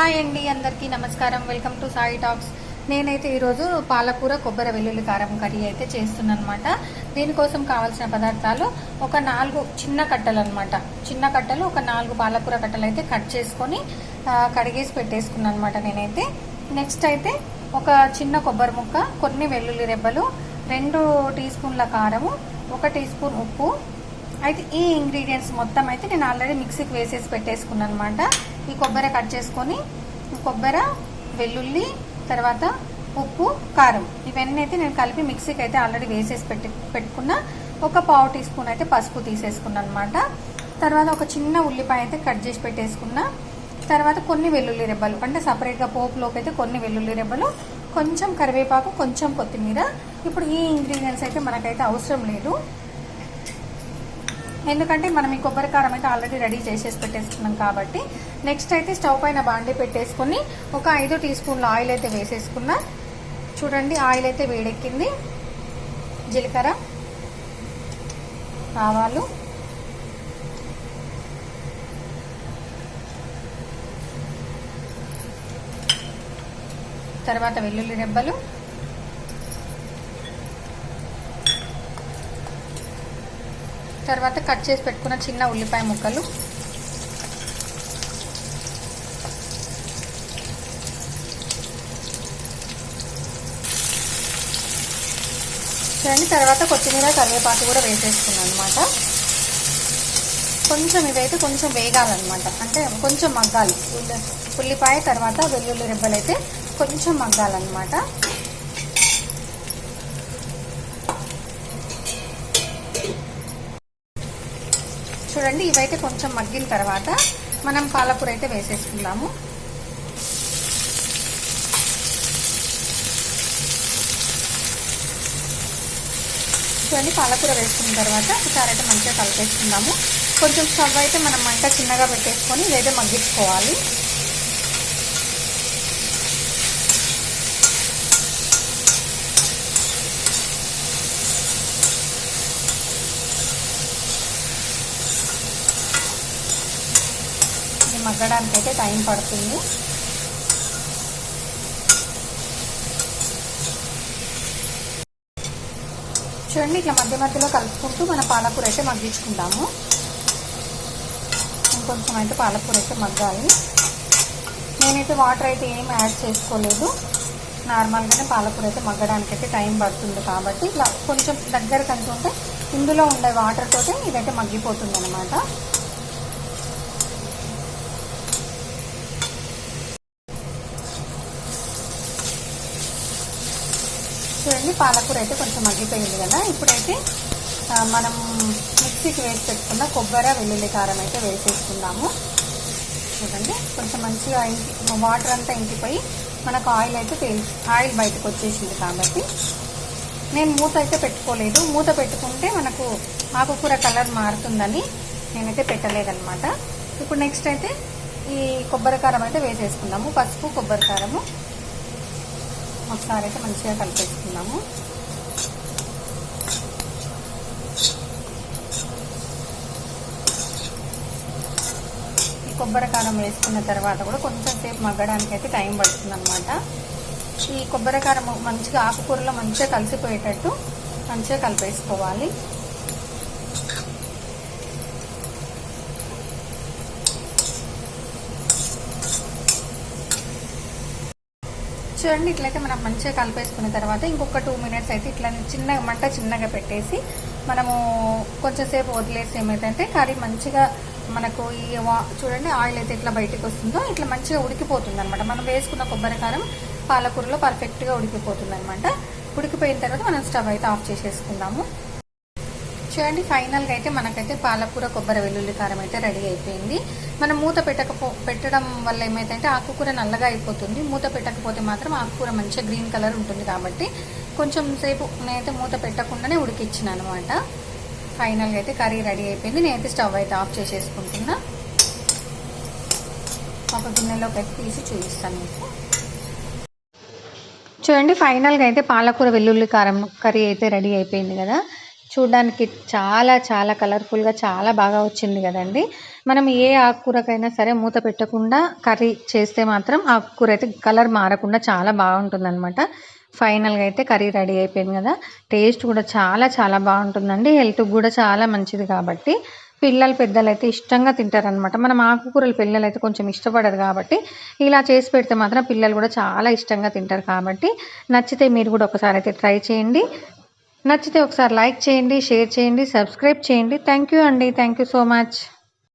Hi అండి అందరికీ నమస్కారం. Welcome to Sai talks. నేనైతే ఈరోజు పాలకూర కొబ్బరి వెల్లుల్లి కారం కర్రీ అయితే చేస్తున్నాను అనమాట దీనికోసం కావాల్సిన పదార్థాలు ఒక నాలుగు చిన్న కట్టలు అనమాట చిన్న కట్టలు ఒక నాలుగు పాలకూర కట్టలు అయితే కట్ చేసుకొని కడిగేసి పెట్టేసుకున్నాను అనమాట నేనైతే. నెక్స్ట్ అయితే ఒక చిన్న కొబ్బరి ముక్క కొన్ని వెల్లుల్లి రెబ్బలు రెండు టీ స్పూన్ల కారము ఒక టీ స్పూన్ ఉప్పు. అయితే ఈ ఇంగ్రీడియంట్స్ మొత్తం అయితే నేను ఆల్రెడీ మిక్సీకి వేసేసి పెట్టేసుకున్నాను అనమాట ఈ కొబ్బరి కట్ చేసుకొని కొబ్బరి వెల్లుల్లి తర్వాత ఉప్పు కారం. ఇవన్నీ అయితే నేను కలిపి మిక్సీకి అయితే ఆల్రెడీ వేసేసి పెట్టి పెట్టుకున్న ఒక పావు టీ స్పూన్ అయితే పసుపు తీసేసుకున్నాను అనమాట తర్వాత ఒక చిన్న ఉల్లిపాయ అయితే కట్ చేసి పెట్టేసుకున్నా. తర్వాత కొన్ని వెల్లుల్లి రెబ్బలు అంటే సపరేట్గా పోపులోకి అయితే కొన్ని వెల్లుల్లి రెబ్బలు కొంచెం కరివేపాకు కొంచెం కొత్తిమీర. ఇప్పుడు ఈ ఇంగ్రీడియంట్స్ అయితే మనకైతే అవసరం లేదు. ఎందుకంటే మనం ఈ కొబ్బరికారం అయితే ఆల్రెడీ రెడీ చేసేసి పెట్టేసుకున్నాం కాబట్టి నెక్స్ట్ అయితే స్టవ్ పైన బాండి పెట్టేసుకుని ఒక ఐదు టీ స్పూన్ల ఆయిల్ అయితే వేసేసుకున్నా. చూడండి ఆయిల్ అయితే వేడెక్కింది. జీలకర్ర ఆవాలు తర్వాత వెల్లుల్లి రెబ్బలు తర్వాత కట్ చేసి పెట్టుకున్న చిన్న ఉల్లిపాయ ముక్కలు. చూడండి తర్వాత కొత్తిమీర కరివేపాకు కూడా వేసేసుకున్నాను అనమాట కొంచెం ఇదైతే కొంచెం వేగాలన్నమాట. అంటే కొంచెం మగ్గాలి. ఉల్లి- ఉల్లిపాయ తర్వాత వెల్లుల్లి రెబ్బలు అయితే కొంచెం మగ్గాలన్నమాట. చూడండి ఇవైతే కొంచెం మగ్గిన తర్వాత మనం పాలకూర అయితే వేసేసుకుందాము. చూడండి పాలకూర వేసుకున్న తర్వాత ఒకసారి అయితే మంచిగా కలిపేసుకుందాము. కొంచెం స్టవ్ అయితే మనం మంట చిన్నగా పెట్టేసుకొని ఇదైతే మగ్గించుకోవాలి. మగ్గడానికి అయితే టైం పడుతుంది. చూడండి ఇట్లా మధ్య మధ్యలో కలుపుకుంటూ మన పాలకూర అయితే మగ్గించుకుందాము. ఇంకొంచెం అయితే పాలకూర అయితే మగ్గాలి. నేనైతే వాటర్ అయితే ఏం యాడ్ చేసుకోలేదు. నార్మల్గానే పాలకూర అయితే మగ్గడానికి అయితే టైం పడుతుంది కాబట్టి ఇట్లా కొంచెం దగ్గర అంటుంటే ఇందులో ఉండే వాటర్ తోటే ఇదైతే మగ్గిపోతుంది అనమాట చూడండి పాలకూర అయితే కొంచెం మగ్గిపోయింది కదా. ఇప్పుడైతే మనం మిక్సీకి వేసి పెట్టుకున్న కొబ్బరి వెల్లుల్లి కారం అయితే వేసేసుకుందాము. చూడండి కొంచెం మంచిగా ఇంకి వాటర్ అంతా ఇంకిపోయి మనకు ఆయిల్ అయితే తేలి ఆయిల్ బయటకు వచ్చేసింది కాబట్టి. నేను మూత అయితే పెట్టుకోలేదు. మూత పెట్టుకుంటే మనకు ఆకుకూర కలర్ మారుతుందని నేనైతే పెట్టలేదన్నమాట. ఇప్పుడు నెక్స్ట్ అయితే ఈ కొబ్బరి కారం అయితే వేసేసుకుందాము. పసుపు కొబ్బరి కారము ఒకసారి అయితే మంచిగా కలిపేసుకుందాము. ఈ కొబ్బరి కారం వేసుకున్న తర్వాత కూడా కొంచెం సేపు మగ్గడానికి అయితే టైం పడుతుంది అనమాట ఈ కొబ్బరి కారం మంచిగా ఆకుకూరలో మంచిగా కలిసిపోయేటట్టు మంచిగా కలిపేసుకోవాలి. చూడండి ఇట్లయితే మనం మంచిగా కలిపేసుకున్న తర్వాత ఇంకొక టూ మినిట్స్ అయితే ఇట్లా చిన్నగా మంట చిన్నగా పెట్టేసి మనము కొంచెంసేపు వదిలేసి ఏమైతే కర్రీ మంచిగా మనకు ఈ చూడండి ఆయిల్ అయితే ఇట్లా బయటకు వస్తుందో ఇట్లా మంచిగా ఉడికిపోతుంది అనమాట మనం వేసుకున్న కొబ్బరికారం పాలకూరలో పర్ఫెక్ట్గా ఉడికిపోతుంది అనమాట ఉడికిపోయిన తర్వాత మనం స్టవ్ అయితే ఆఫ్ చేసేసుకుందాము. చూడండి ఫైనల్గా అయితే మనకైతే పాలకూర కొబ్బరి వెల్లుల్లి కారం అయితే రెడీ అయిపోయింది. మనం మూత పెట్టకపో పెట్టడం వల్ల ఏమైతే ఆకుకూర నల్లగా అయిపోతుంది. మూత పెట్టకపోతే మాత్రం ఆకుకూర మంచిగా గ్రీన్ కలర్ ఉంటుంది కాబట్టి కొంచెం సేపు నేనైతే మూత పెట్టకుండానే ఉడికిచ్చిన అనమాట ఫైనల్గా అయితే కర్రీ రెడీ అయిపోయింది. నేనైతే స్టవ్ అయితే ఆఫ్ చేసేసుకుంటున్నా. ఒక గిన్నెలోకి అయితే తీసి చూపిస్తాను మీకు. చూడండి ఫైనల్గా అయితే పాలకూర వెల్లుల్లి కారం కర్రీ అయితే రెడీ అయిపోయింది కదా. చూడడానికి చాలా చాలా కలర్ఫుల్గా చాలా బాగా వచ్చింది కదండి. మనం ఏ ఆకుకూరకైనా సరే మూత పెట్టకుండా కర్రీ చేస్తే మాత్రం ఆకుకూర అయితే కలర్ మారకుండా చాలా బాగుంటుందన్నమాట. ఫైనల్గా అయితే కర్రీ రెడీ అయిపోయింది కదా. టేస్ట్ కూడా చాలా చాలా బాగుంటుందండి. హెల్త్కి కూడా చాలా మంచిది కాబట్టి పిల్లలు పెద్దలు అయితే ఇష్టంగా తింటారనమాట మనం ఆకుకూరలు పిల్లలు అయితే కొంచెం ఇష్టపడరు కాబట్టి ఇలా చేసి పెడితే మాత్రం పిల్లలు కూడా చాలా ఇష్టంగా తింటారు కాబట్టి నచ్చితే మీరు కూడా ఒకసారి అయితే ట్రై చేయండి. నచ్చితే ఒకసారి లైక్ చేయండి షేర్ చేయండి సబ్స్క్రైబ్ చేయండి. థ్యాంక్ యూ అండి. Thank you so much